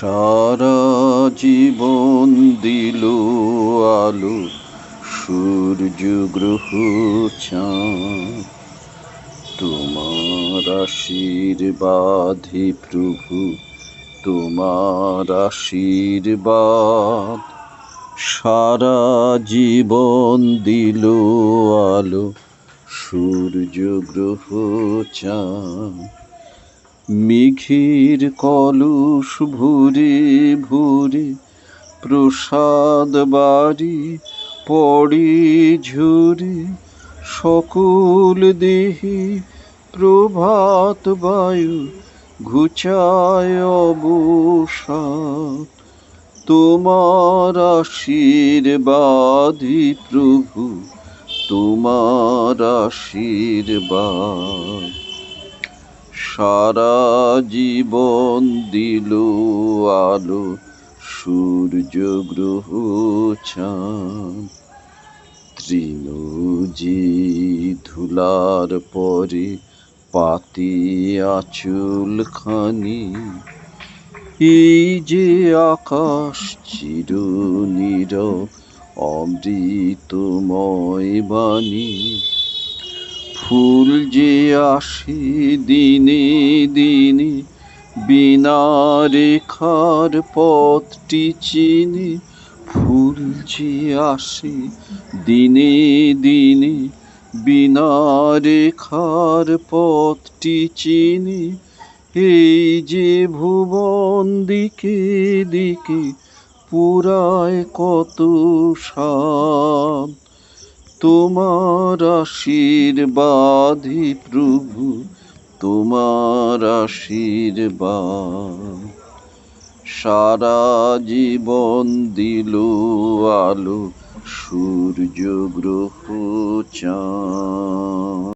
সারা জীবন দিল আলো, সূর্য গ্রহ চাঁদ। তোমার আশীর্বাদে প্রভু, তোমার আশীর্বাদ। সারা জীবন দিল আলো, সূর্য গ্রহ চাঁদ। মেঘের কলস ভরে ভরে প্রসাদ বাড়ি পড়ে ঝরে সকল দেহে প্রভাত বায়ু ঘুচায় অবসাদ। তোমার আশীর্বাদী প্রভু, তোমার আশীর্বাদ। সারা জীবন দিল আলো, সূর্য গ্রহ চাঁদ। তৃণজি ধুলার পরে পাতি আচুল খানি। এই যে আকাশ চির নীরব অমৃতময় বাণী ফুল যে আসে দিনে দিনে, বিনা রেখার পথটি চিনে, ফুল যে আসে দিনে দিনে, বিনা রেখার পথটি চিনে, এই যে ভুবন দিকে দিকে পুরায় কত সাদ তোমার আশীর্বাদী প্রভু তোমার আশীর্বাদ। সারা জীবন দিল আলো সূর্য গ্রহ চাঁদ।